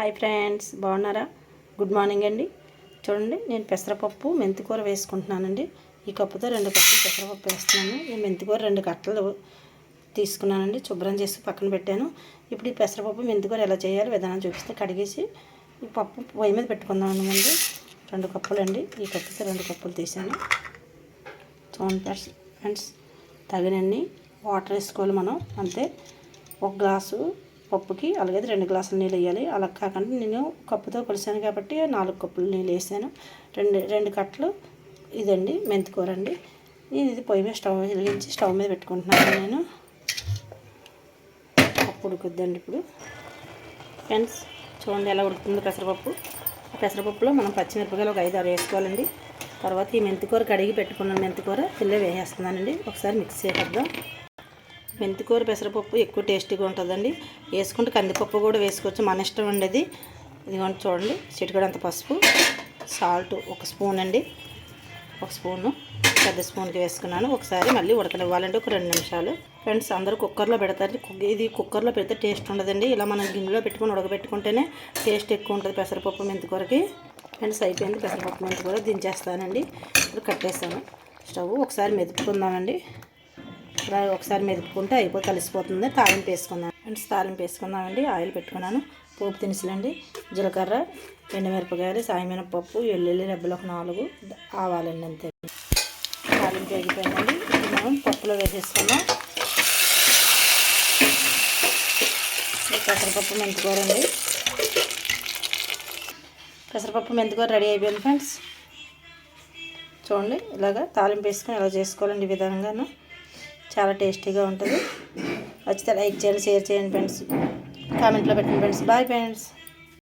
Hi friends బాగున్నారా? Good morning అండి. చూడండి నేను పెసరపప్పు మెంతికూర వేసుకుంటున్నానండి. ఈ కప్పుతో రెండు కప్పులు పెసరపప్పు వేస్తున్నాను. ఈ మెంతికూర రెండు కట్టలు తీసుకున్నానండి. శుభ్రం చేసి పక్కన పెట్టాను. ఇప్పుడు ఈ పెసరపప్పు మెంతికూర ఎలా చేయాలో విధానం చూపిస్తే కడిగేసి ఈ పప్పు పొయ్యి మీద పెట్టుకుందాం ముందు రెండు కప్పులు అండి ఈ కప్పుతో రెండు కప్పులు తీసాను. చూడండి ఫ్రెండ్స్ ఫ్రెండ్స్ తగినన్ని వాటర్ వేసుకోవాలి మనం. అంతే. ఒక గ్లాసు పప్పుకి అలాగే రెండు గ్లాసులు నీళ్ళు వేయాలి. అలా కాకుండా నేను కప్పుతో కొలిసాను కాబట్టి నాలుగు కప్పులు నీళ్ళు వేసాను. రెండు రెండు కట్టలు ఇదండి మెంతికూర అండి. నేను ఇది పొయ్యి మీద స్టవ్ వెలిగించి స్టవ్ మీద పెట్టుకుంటున్నాను నేను. పప్పు ఉడుకుద్దండి ఇప్పుడు. ఫ్రెండ్స్ చూడండి ఎలా ఉడుకుతుందో పెసరపప్పు. ఆ పెసరపప్పులో మనం పచ్చిమిరపకాయలు ఒక ఐదు ఆరు వేసుకోవాలండి. తర్వాత ఈ మెంతికూర కడిగి పెట్టుకున్న మెంతికూర పిల్ల వేసేస్తున్నానండి. ఒకసారి మిక్స్ చేసేద్దాం. మెంతికూర పెసరపప్పు ఎక్కువ టేస్టీగా ఉంటుందండి. వేసుకుంటే కందిపప్పు కూడా వేసుకోవచ్చు. మన ఇష్టం అండి అది ఇదిగోండి చూడండి. చిటికడంత పసుపు. సాల్ట్ ఒక స్పూన్ అండి. ఒక స్పూను. పెద్ద స్పూన్కి వేసుకున్నాను. ఒకసారి మళ్ళీ ఉడకనివ్వాలండి. ఒక రెండు నిమిషాలు. ఫ్రెండ్స్ అందరూ కుక్కర్లో పెడతారు. ఇది కుక్కర్లో పెడితే టేస్ట్ ఉండదండి. ఇలా మనం గిన్నెలో పెట్టుకొని ఉడకబెట్టుకుంటేనే టేస్ట్ ఎక్కువ ఉంటుంది పెసరపప్పు మెంతికూరకి. ఫ్రెండ్స్ అయిపోయింది పెసరపప్పు మెంతికూర. దించేస్తానండి. ఇప్పుడు కట్టేస్తాను స్టవ్ ఒకసారి మెదుపుకుందామండి. ఇలా ఒకసారి మెదుపుకుంటే అయిపోయి కలిసిపోతుంది. తాలింపు వేసుకుందాం. ఫ్రెండ్స్ తాలింపు వేసుకుందామండి. ఆయిల్ పెట్టుకున్నాను. పోపు దినుసులండి. జీలకర్ర ఎండుమిరపకాయలు సాయమినపప్పు ఎల్లుల్లి రెబ్బలు ఒక నాలుగు ఆవాలండి అంతే. తాలింపు వేగిపోయిందండి. మనం పప్పులో వేసేసుకున్నాం పెసరపప్పు మెంతికూర అండి పెసరపప్పు మెంతుకూర రెడీ అయిపోయింది ఫ్రెండ్స్. చూడండి ఇలాగా తాలింపు వేసుకొని ఇలా చేసుకోవాలండి ఈ విధంగాను చాలా టేస్టీగా ఉంటుంది. నచ్చితే లైక్ చేయండి షేర్ చేయండి ఫ్రెండ్స్ కామెంట్లో పెట్టండి ఫ్రెండ్స్ బాయ్ ఫ్రెండ్స్